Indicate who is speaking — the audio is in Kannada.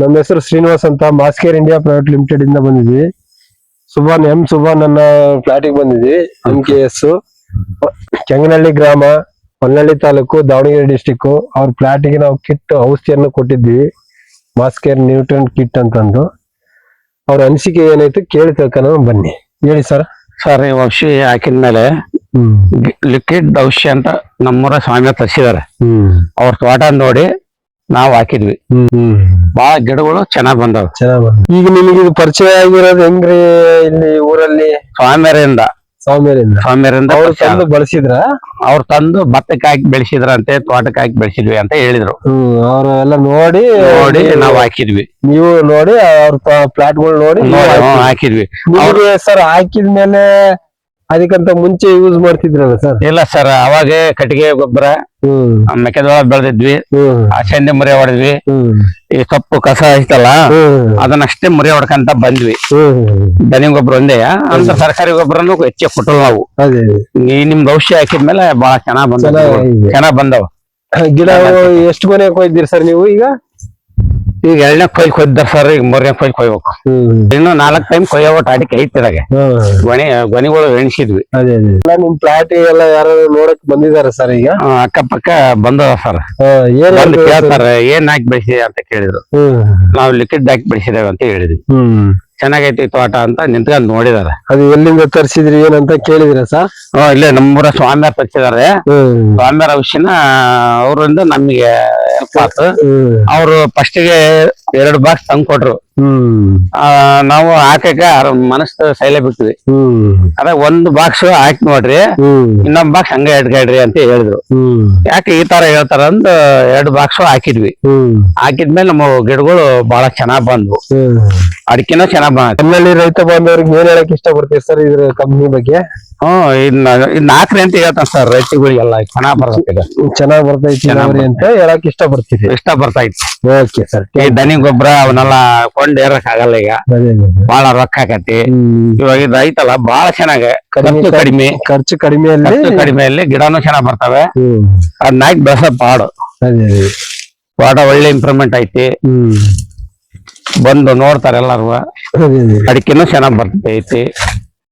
Speaker 1: ನಮ್ಮ ಹೆಸರು ಶ್ರೀನಿವಾಸ್ ಅಂತ ಮಾಸ್ಕೇರ್ ಇಂಡಿಯಾ ಪ್ರೈವೇಟ್ ಲಿಮಿಟೆಡ್ ಇಂದ ಬಂದಿದ್ವಿ. ಸುಭಾನ್ ಎಂ ಸುಭಾನ್ ನನ್ನ ಫ್ಲಾಟಿಗೆ ಬಂದಿದ್ವಿ ಎಂ ಕೆ ಎಸ್ ಕೆಂಗನಹಳ್ಳಿ ಗ್ರಾಮ ಹೊನ್ನಳ್ಳಿ ತಾಲೂಕು ದಾವಣಗೆರೆ ಡಿಸ್ಟಿಕ್ ಅವ್ರ ಫ್ಲಾಟಿಗೆ ನಾವು ಕಿಟ್ ಔಷಧಿಯನ್ನು ಕೊಟ್ಟಿದ್ವಿ. ಮಾಸ್ಕೇರ್ ನ್ಯೂಟ್ರನ್ ಕಿಟ್ ಅಂತಂದು. ಅವ್ರ ಅನಿಸಿಕೆ ಏನಾಯ್ತು ಕೇಳಿ ತಿಳ್ಕೊಂಡು ಬನ್ನಿ. ಹೇಳಿ ಸರ್
Speaker 2: ಸರ್ ನೀವು ಔಷಧಿ ಹಾಕಿದ
Speaker 1: ಮೇಲೆ
Speaker 2: ಲಿಕ್ವಿಡ್ ಔಷಧಿ ಅಂತ ನಮ್ಮೂರ ಸ್ವಾಮಿ
Speaker 1: ತರಿಸಿದ್ದಾರೆ.
Speaker 2: ಅವ್ರ ತೋಟ ನೋಡಿ ನಾವು ಹಾಕಿದ್ವಿ. ಬಹಳ ಗಿಡಗಳು ಚೆನ್ನಾಗ್ ಬಂದವ.
Speaker 1: ಈಗ ನಿಮಗೆ ಇದು ಪರಿಚಯ ಆಗಿರೋದು ಹೆಂಗ್ರಿ ಇಲ್ಲಿ ಊರಲ್ಲಿ?
Speaker 2: ಸ್ವಾಮಿಯರಿಂದ.
Speaker 1: ಸ್ವಾಮಿಯರಿಂದ.
Speaker 2: ಸ್ವಾಮಿಯರಿಂದ
Speaker 1: ಅವ್ರು ತಂದು ಬಳಸಿದ್ರ?
Speaker 2: ಅವ್ರು ತಂದು ಭತ್ತಕ್ಕೆ ಹಾಕಿ ಬೆಳೆಸಿದ್ರಂತೆ ತೋಟಕ್ಕೆ ಹಾಕಿ ಬೆಳೆಸಿದ್ವಿ ಅಂತ ಹೇಳಿದ್ರು.
Speaker 1: ಹ್ಮ್ ಅವ್ರು ಎಲ್ಲ ನೋಡಿ
Speaker 2: ನೋಡಿ
Speaker 1: ನಾವ್
Speaker 2: ಹಾಕಿದ್ವಿ.
Speaker 1: ನೀವು ನೋಡಿ ಅವ್ರ ಪ್ಲಾಟ್ಗಳು ನೋಡಿ
Speaker 2: ಹಾಕಿದ್ವಿ.
Speaker 1: ನಿಮಗೆ ಸರ್ ಹಾಕಿದ್ಮೇಲೆ ಅದಕ್ಕಂತ ಮುಂಚೆ ಯೂಸ್ ಮಾಡ್ತಿದ್ರಲ್ಲ ಸರ್
Speaker 2: ಇಲ್ಲ ಸರ್ ಅವಾಗ ಕಟ್ಟಿಗೆ ಗೊಬ್ಬರ ಮೆಕ್ಕೆಜೋಳ ಬೆಳೆದಿದ್ವಿ ಚಂದಿ ಮುರಿ ಹೊಡೆದ್ವಿ ಈ ಸೊಪ್ಪು ಕಸ ಐತಲ್ಲ
Speaker 1: ಅದನ್ನ
Speaker 2: ಅಷ್ಟೇ ಮುರಿ ಹೊಡ್ಕಂತ ಬಂದ್ವಿ. ದನಿ ಗೊಬ್ಬರ ಒಂದೇ ಅಂತ ಸರ್ಕಾರಿ ಗೊಬ್ಬರನು ಹೆಚ್ಚೆ ಕೊಟ್ಟಲ್ ನಾವು. ಈ ನಿಮ್ದು ಔಷಧಿ ಹಾಕಿದ್ಮೇಲೆ ಬಹಳ ಚೆನ್ನಾಗ್ ಬಂದ. ಚೆನ್ನಾಗ್ ಬಂದವ.
Speaker 1: ಗಿಡ ಎಷ್ಟು ಕೊನೆ ಕೊಯ್ದಿರಿ ಸರ್ ನೀವು ಈಗ?
Speaker 2: ಈಗ ಎರಡನೇ ಕೊಯ್ ಕೊಯ್ದಾರ ಸರ್ ಈಗ ಮೂರನೇ ಕೊಯ್ ಕೊಯ್ಬೇಕು. ಇನ್ನು ನಾಲ್ಕು ಟೈಮ್ ಕೊಯ್ಯೋ ಅಡಿಕೆ ಐತಿರಾಗೆ ಗೊನೆ ಗೊನೆಗಳು ಎಣಿಸಿದ್ವಿ.
Speaker 1: ಅದೇ ಅದೇ. ಎಲ್ಲ ನಿಮ್ ಪ್ಲಾಟ್ ಎಲ್ಲ ಯಾರು ನೋಡಕ್ ಬಂದಿದಾರ ಸರ್ ಈಗ?
Speaker 2: ಅಕ್ಕಪಕ್ಕ ಬಂದದ ಸರ್. ಬಂದು ಕೇಳ್ತಾರ ಏನ್ ಹಾಕಿ ಬೆಳೆಸಿದೆ ಅಂತ ಕೇಳಿದ್ರು. ನಾವು ಲಿಕ್ವಿಡ್ ಹಾಕಿ ಬೆಳೆಸಿದೇವೆ ಅಂತ ಹೇಳಿದ್ವಿ.
Speaker 1: ಹ್ಮ್.
Speaker 2: ಚೆನ್ನಾಗೈತಿ ತೋಟ ಅಂತ ನಿಂತ್ಕೊಂಡ್ ನೋಡಿದಾರ
Speaker 1: ಅದು ಎಲ್ಲಿಂದ ತರಿಸಿದ್ರಿ ಏನಂತ ಕೇಳಿದಿರ ಸರ್?
Speaker 2: ಹ್ಮ್, ಇಲ್ಲೇ ನಮ್ಮೂರ ಸ್ವಾಮ್ಯಾರ
Speaker 1: ತರಿಸಿದಾರೆ
Speaker 2: ಸ್ವಾಮ್ಯಾರ ಔಷಧ ಔಷಧಿನ ಅವರಿಂದ ನಮಗೆ ಹೆಲ್ಪ್ ಆತು
Speaker 1: ಗೆ
Speaker 2: ಅವರು ಎರಡು ಬಾಕ್ಸ್ ತಂದ್ ಕೊಟ್ರು. ನಾವು ಹಾಕಕ್ಕೆ ಮನಸ್ಸು ಸೈಲೆ ಬಿಟ್ಟಿವಿ
Speaker 1: ಹ್ಮ್
Speaker 2: ಅದ ಒಂದ್ ಬಾಕ್ಸ್ ಹಾಕಿ ನೋಡ್ರಿ, ಇನ್ನೊಂದ್ ಬಾಕ್ಸ್ ಹಂಗ ಇಟ್ಕೊಳ್ರಿ ಅಂತ ಹೇಳಿದ್ರು. ಯಾಕೆ ಈ ತರ ಹೇಳ್ತಾರ ಅಂದ್ ಎರಡು ಬಾಕ್ಸ್ ಹಾಕಿದ್ವಿ. ಹಾಕಿದ್ಮೇಲೆ ನಮ್ಮ ಗಿಡಗಳು ಬಹಳ ಚೆನ್ನಾಗ್ ಬಂದ್ವು. ಅಡಿಕೆನೂ ಚೆನ್ನಾಗ್ ಬಂದ
Speaker 1: ರೈತ ಬಾಂಧವ್ರಿಗೆ ಏನ್ ಹೇಳಕ್ ಇಷ್ಟಪಡ್ತೀವಿ ಸರ್ ಇದ್ರ ಕಂಪ್ನಿ ಬಗ್ಗೆ?
Speaker 2: ಹ್ಮ್ ಇನ್ನ ಇದ್ ಅಂತ ಹೇಳ್ತಾನೆ ಸರ್ ರೈತಗಳಿಗೆಲ್ಲ ಚೆನ್ನಾಗ್ ಬರ್ತೈತಿ.
Speaker 1: ಚೆನ್ನಾಗ್ ಬರ್ತೈತಿ
Speaker 2: ಚೆನ್ನಾಗಿ
Speaker 1: ಅಂತ ಹೇಳಕ್ ಇಷ್ಟಪಡ್ತೀವಿ
Speaker 2: ಇಷ್ಟ ಬರ್ತೈತಿ.
Speaker 1: ಓಕೆ ಸರ್
Speaker 2: ಈ ದನಿ ಗೊಬ್ಬರ ಅವನ್ನೆಲ್ಲ ಕೊಂಡ್ ಏರಕ್ ಆಗಲ್ಲ ಈಗ ಬಹಳ ರೊಕ್ಕ ಆಕತಿ. ಇವಾಗ ಇದು ಐತಲ್ಲ ಬಹಳ ಚೆನ್ನಾಗ. ಖರ್ಚು ಕಡಿಮೆ.
Speaker 1: ಖರ್ಚು ಕಡಿಮೆಯಲ್ಲಿ
Speaker 2: ಕಡಿಮೆ ಕಡಿಮೆಯಲ್ಲಿ ಗಿಡನು ಚೆನ್ನಾಗ್ ಬರ್ತವೆ. ಅದ್ ಹಾಕಿ ಬೆಳೆಸೋ ಪಾಡು. ಪಾಡ ಒಳ್ಳೆ ಇಂಪ್ರೂವ್ಮೆಂಟ್ ಐತಿ.
Speaker 1: ಹ್ಮ್.
Speaker 2: ಬಂದು ನೋಡ್ತಾರೆ ಎಲ್ಲಾರು.
Speaker 1: ಅಡಿಕೆನು ಚೆನ್ನಾಗಿ
Speaker 2: ಅಡಿಕೆನೂ ಚೆನ್ನಾಗ್ ಬರ್ತೈತಿ.